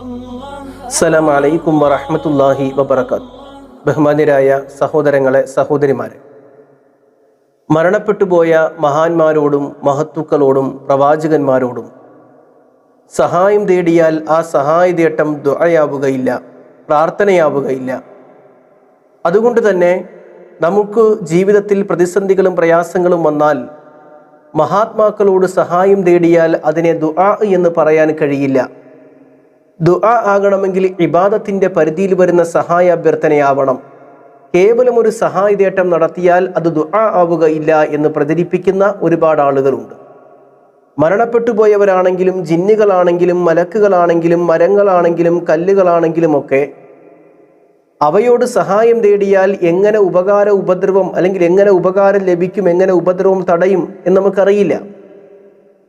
അസ്സലാം അലൈക്കും വറഹമത്തല്ലാഹി വബർക്കാത്ത് ബഹുമാന്യരായ സഹോദരങ്ങളെ സഹോദരിമാരെ. മരണപ്പെട്ടുപോയ മഹാന്മാരോടും മഹത്തുക്കളോടും പ്രവാചകന്മാരോടും സഹായം തേടിയാൽ ആ സഹായതേട്ടം ദുഴയാവുകയില്ല പ്രാർത്ഥനയാവുകയില്ല. അതുകൊണ്ട് തന്നെ നമുക്ക് ജീവിതത്തിൽ പ്രതിസന്ധികളും പ്രയാസങ്ങളും വന്നാൽ മഹാത്മാക്കളോട് സഹായം തേടിയാൽ അതിനെ ദുആ എന്ന് പറയാൻ കഴിയില്ല. ദുആ ആകണമെങ്കിൽ ഇബാദത്തിന്റെ പരിധിയിൽ വരുന്ന സഹായ അഭ്യർത്ഥനയാവണം കേവലം ഒരു സഹായതേട്ടം നടത്തിയാൽ അത് ദുആ ആവുകയില്ല എന്ന് പ്രചരിപ്പിക്കുന്ന ഒരുപാട് ആളുകളുണ്ട്. മരണപ്പെട്ടു പോയവരാണെങ്കിലും ജിന്നുകളാണെങ്കിലും മലക്കുകളാണെങ്കിലും മരങ്ങളാണെങ്കിലും കല്ലുകളാണെങ്കിലും ഒക്കെ അവയോട് സഹായം തേടിയാൽ എങ്ങനെ ഉപകാര ഉപദ്രവം അല്ലെങ്കിൽ എങ്ങനെ ഉപകാരം ലഭിക്കും എങ്ങനെ ഉപദ്രവം തടയും എന്ന് നമുക്കറിയില്ല.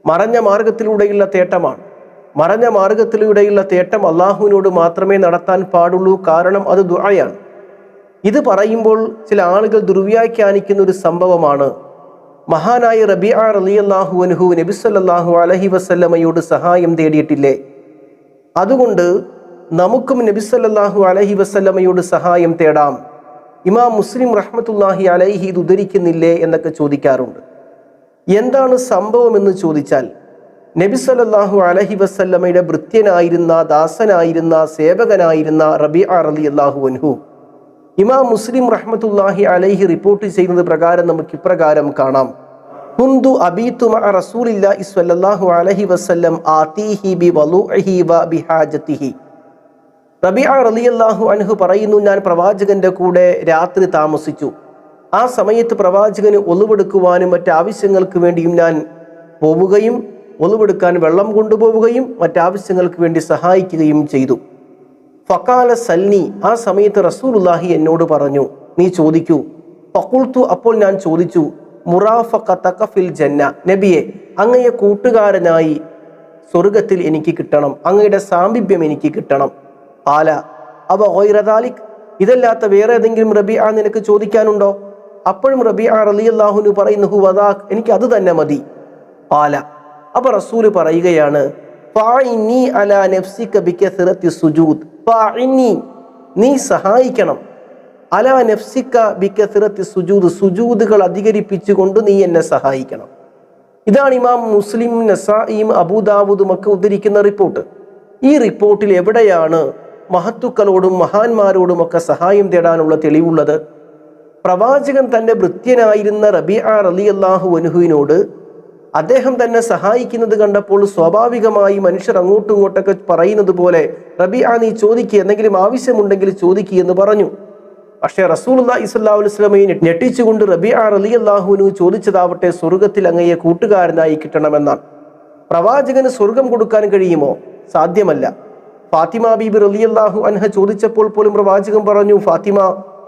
മറഞ്ഞ മാർഗത്തിലൂടെയുള്ള തേട്ടമാണ്. മറഞ്ഞ മാർഗത്തിലൂടെയുള്ള തേട്ടം അള്ളാഹുവിനോട് മാത്രമേ നടത്താൻ പാടുള്ളൂ. കാരണം അത് ദുആയാണ്. ഇത് പറയുമ്പോൾ ചില ആളുകൾ ദുർവ്യാഖ്യാനിക്കുന്ന ഒരു സംഭവമാണ്. മഹാനായ റബിയ റലിയല്ലാഹു അൻഹു നബിസല്ലാഹു അലഹി വസല്ലമയോട് സഹായം തേടിയിട്ടില്ലേ? അതുകൊണ്ട് നമുക്കും നബിസല്ലാഹു അലഹി വസല്ലമയോട് സഹായം തേടാം. ഇമാം മുസ്ലിം റഹ്മത്തുല്ലാഹി അലൈഹി ഇത് ഉദ്ധരിക്കുന്നില്ലേ എന്നൊക്കെ ചോദിക്കാറുണ്ട്. എന്താണ് സംഭവം എന്ന് ചോദിച്ചാൽ നബി സല്ലല്ലാഹു അലഹി വസല്ലമയുടെ ഭൃത്യനായിരുന്ന ദാസനായിരുന്ന സേവകനായിരുന്ന റബി അലി അള്ളാഹു അൻഹു. ഇമാം മുസ്ലിം റഹ്മത്തുല്ലാഹി അലൈഹി റിപ്പോർട്ട് ചെയ്യുന്നത് പ്രകാരം നമുക്ക് ഇപ്രകാരം കാണാം. കുന്തു അബീതു റസൂലില്ലാഹി സ്വല്ലല്ലാഹു അലൈഹി വസല്ലം ആതീഹി ബി വളുഇഹി വ ബിഹാജതിഹി റബിഅ റളിയല്ലാഹു അൻഹു പറയുന്നു ഞാൻ പ്രവാചകന്റെ കൂടെ രാത്രി താമസിച്ചു. ആ സമയത്ത് പ്രവാചകന് ഒളിവെടുക്കുവാനും മറ്റാവശ്യങ്ങൾക്ക് വേണ്ടിയും ഞാൻ പോവുകയും ഒളിവെടുക്കാൻ വെള്ളം കൊണ്ടുപോവുകയും മറ്റാവശ്യങ്ങൾക്ക് വേണ്ടി സഹായിക്കുകയും ചെയ്തു. ഫക്കാല സൽനി ആ സമയത്ത് റസൂലുല്ലാഹി എന്നോട് പറഞ്ഞു നീ ചോദിക്കൂ. ഫക്കുൾത്തു അപ്പോൾ ഞാൻ ചോദിച്ചു മുറാഫ ഫിൽ ജന്ന നബിയെ അങ്ങയെ കൂട്ടുകാരനായി സ്വർഗത്തിൽ എനിക്ക് കിട്ടണം അങ്ങയുടെ സാമീപ്യം എനിക്ക് കിട്ടണം. ആല അവ ഓയിറദാലിക് ഇതല്ലാത്ത വേറെ ഏതെങ്കിലും റബി ആ നിനക്ക് ചോദിക്കാനുണ്ടോ? അപ്പോഴും റബി ആ റലിയല്ലാഹുനു പറയുന്നു ഹുവദാഖ് എനിക്ക് അത് തന്നെ മതി. ആല അപ്പൊ റസൂൽ പറയുകയാണ് നീ സഹായിക്കണം. അലാ നഫ്സിക ബികസറത്തി സുജൂദ്. സുജൂദുകൾ അധികരിപ്പിച്ചുകൊണ്ട് നീ എന്നെ സഹായിക്കണം. ഇതാണ് ഇമാം മുസ്ലിം നസായിം അബൂദാവൂദും ഒക്കെ ഉദ്ധരിക്കുന്ന റിപ്പോർട്ട്. ഈ റിപ്പോർട്ടിൽ എവിടെയാണ് മഹത്തുക്കളോടും മഹാന്മാരോടും ഒക്കെ സഹായം തേടാനുള്ള തെളിവുള്ളത്? പ്രവാചകൻ തന്റെ ഭൃത്യനായിരുന്ന റബി ആർ അലി അള്ളാഹു അനുഹുവിനോട് അദ്ദേഹം തന്നെ സഹായിക്കുന്നത് കണ്ടപ്പോൾ സ്വാഭാവികമായി മനുഷ്യർ അങ്ങോട്ടും ഇങ്ങോട്ടൊക്കെ പറയുന്നത് പോലെ റബി ആ നീ ചോദിക്കുക എന്തെങ്കിലും ആവശ്യമുണ്ടെങ്കിൽ ചോദിക്കുക എന്ന് പറഞ്ഞു. പക്ഷേ റസൂൽ ഇസ്ലാ ഞെട്ടിച്ചുകൊണ്ട് റബി ആ റലി അള്ളാഹുവിനു ചോദിച്ചതാവട്ടെ സ്വർഗത്തിൽ അങ്ങയെ കൂട്ടുകാരനായി കിട്ടണമെന്നാണ്. പ്രവാചകന് സ്വർഗം കൊടുക്കാൻ കഴിയുമോ? സാധ്യമല്ല. ഫാത്തിമ ബീബി റലി അള്ളാഹു അൻഹ ചോദിച്ചപ്പോൾ പോലും പ്രവാചകൻ പറഞ്ഞു ഫാത്തിമ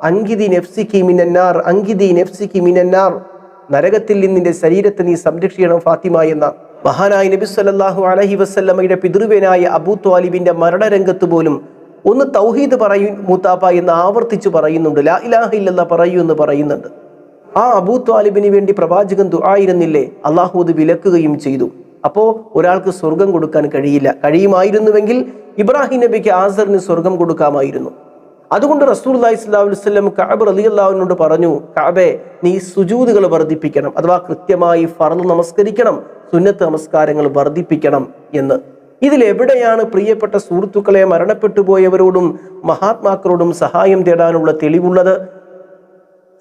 അങ്കിതി നെഫ്സിക്കി മിനന്നാർ അങ്കിതി നെഫ്സിക്കി മിനന്നാർ. നരകത്തിൽ നിന്നിന്റെ ശരീരത്തെ നീ സംരക്ഷിക്കണം ഫാത്തിമ എന്ന മഹാനായ നബി സല്ലാഹു അലഹി വസല്ലമയുടെ പിതൃവേനായ അബൂ ത്വാലിബിന്റെ മരണരംഗത്ത് പോലും ഒന്ന് തൗഹീദ് പറയും മൂത്താപ്പ എന്ന് ആവർത്തിച്ചു പറയുന്നുണ്ട്. ലാ ഇലാഹ ഇല്ലല്ല പറയൂ എന്ന് പറയുന്നുണ്ട്. ആ അബൂ ത്വാലിബിന് വേണ്ടി പ്രവാചകൻ ദുആയിരുന്നില്ലേ അള്ളാഹു അത് വിലക്കുകയും ചെയ്തു. അപ്പോ ഒരാൾക്ക് സ്വർഗം കൊടുക്കാൻ കഴിയില്ല. കഴിയുമായിരുന്നുവെങ്കിൽ ഇബ്രാഹിം നബിക്ക് ആസറിന് സ്വർഗം കൊടുക്കാമായിരുന്നു. അതുകൊണ്ട് റസൂൽ അള്ളഹി സ്വലാഹു വസ്ലം കാബ് അലി അള്ളാഹുവിനോട് പറഞ്ഞു കാബെ നീ സുജൂതുകൾ വർദ്ധിപ്പിക്കണം അഥവാ കൃത്യമായി ഫറൽ നമസ്കരിക്കണം സുന്നത്ത് നമസ്കാരങ്ങൾ വർദ്ധിപ്പിക്കണം എന്ന്. ഇതിൽ എവിടെയാണ് പ്രിയപ്പെട്ട സുഹൃത്തുക്കളെ മരണപ്പെട്ടു പോയവരോടും മഹാത്മാക്കളോടും സഹായം തേടാനുള്ള തെളിവുള്ളത്?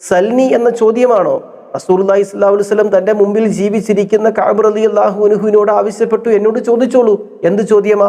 സൽനി എന്ന ചോദ്യമാണോ? റസൂർല്ലാഹി സ്വല്ലാഹു വസ്ലം തന്റെ മുമ്പിൽ ജീവിച്ചിരിക്കുന്ന കാബ് അലി അള്ളാഹുനുഹുവിനോട് ആവശ്യപ്പെട്ടു എന്നോട് ചോദിച്ചോളൂ. എന്ത് ചോദ്യമാ?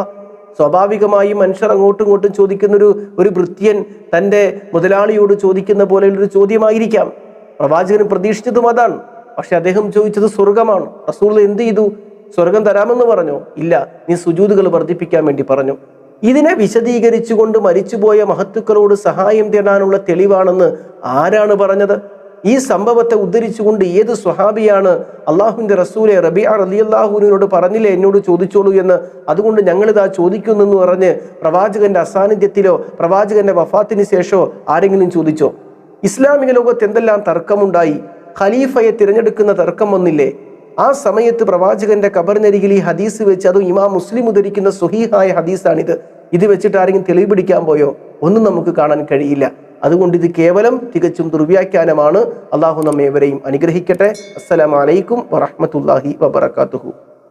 സ്വാഭാവികമായും മനുഷ്യർ അങ്ങോട്ടും ഇങ്ങോട്ടും ചോദിക്കുന്ന ഒരു ഭൃത്യൻ തന്റെ മുതലാളിയോട് ചോദിക്കുന്ന പോലെയുള്ളൊരു ചോദ്യമായിരിക്കാം. പ്രവാചകൻ പ്രതീക്ഷിച്ചതും അതാണ്. പക്ഷെ അദ്ദേഹം ചോദിച്ചത് സ്വർഗമാണ് റസൂൾ എന്ത് ചെയ്തു? സ്വർഗം തരാമെന്ന് പറഞ്ഞു. ഇല്ല നീ സുജൂതുകൾ വർദ്ധിപ്പിക്കാൻ വേണ്ടി പറഞ്ഞു. ഇതിനെ വിശദീകരിച്ചുകൊണ്ട് മരിച്ചുപോയ മഹത്തുക്കളോട് സഹായം തേടാനുള്ള തെളിവാണെന്ന് ആരാണ് പറഞ്ഞത്? ഈ സംഭവത്തെ ഉദ്ധരിച്ചുകൊണ്ട് ഏത് സ്വഹാബിയാണ് അള്ളാഹുവിന്റെ റസൂലെ റബി ആർ അലി അള്ളാഹുവിനോട് പറഞ്ഞില്ലേ? എന്നോട് ചോദിച്ചോളൂ എന്ന്. അതുകൊണ്ട് ഞങ്ങളിതാ ചോദിക്കുന്നെന്ന് പറഞ്ഞ് പ്രവാചകന്റെ അസാന്നിധ്യത്തിലോ പ്രവാചകന്റെ വഫാത്തിന് ശേഷമോ ആരെങ്കിലും ചോദിച്ചോ? ഇസ്ലാമിക ലോകത്ത് എന്തെല്ലാം തർക്കമുണ്ടായി? ഖലീഫയെ തിരഞ്ഞെടുക്കുന്ന തർക്കം വന്നില്ലേ? ആ സമയത്ത് പ്രവാചകന്റെ കബറിനരികിൽ ഈ ഹദീസ് വെച്ച് അതും ഇമാം മുസ്ലിം ഉദ്ധരിക്കുന്ന സുഹീഹായ ഹദീസാണിത്. ഇത് വെച്ചിട്ട് ആരെങ്കിലും തെളിവ് പിടിക്കാൻ പോയോ? ഒന്നും നമുക്ക് കാണാൻ കഴിയില്ല. അതുകൊണ്ട് ഇത് കേവലം തികച്ചും ദുർവ്യാഖ്യാനമാണ്. അള്ളാഹു നമ്മേവരെയും അനുഗ്രഹിക്കട്ടെ. അസ്സലാമലൈക്കും വറഹമത്തല്ലാഹി വബർക്കാത്തുഹു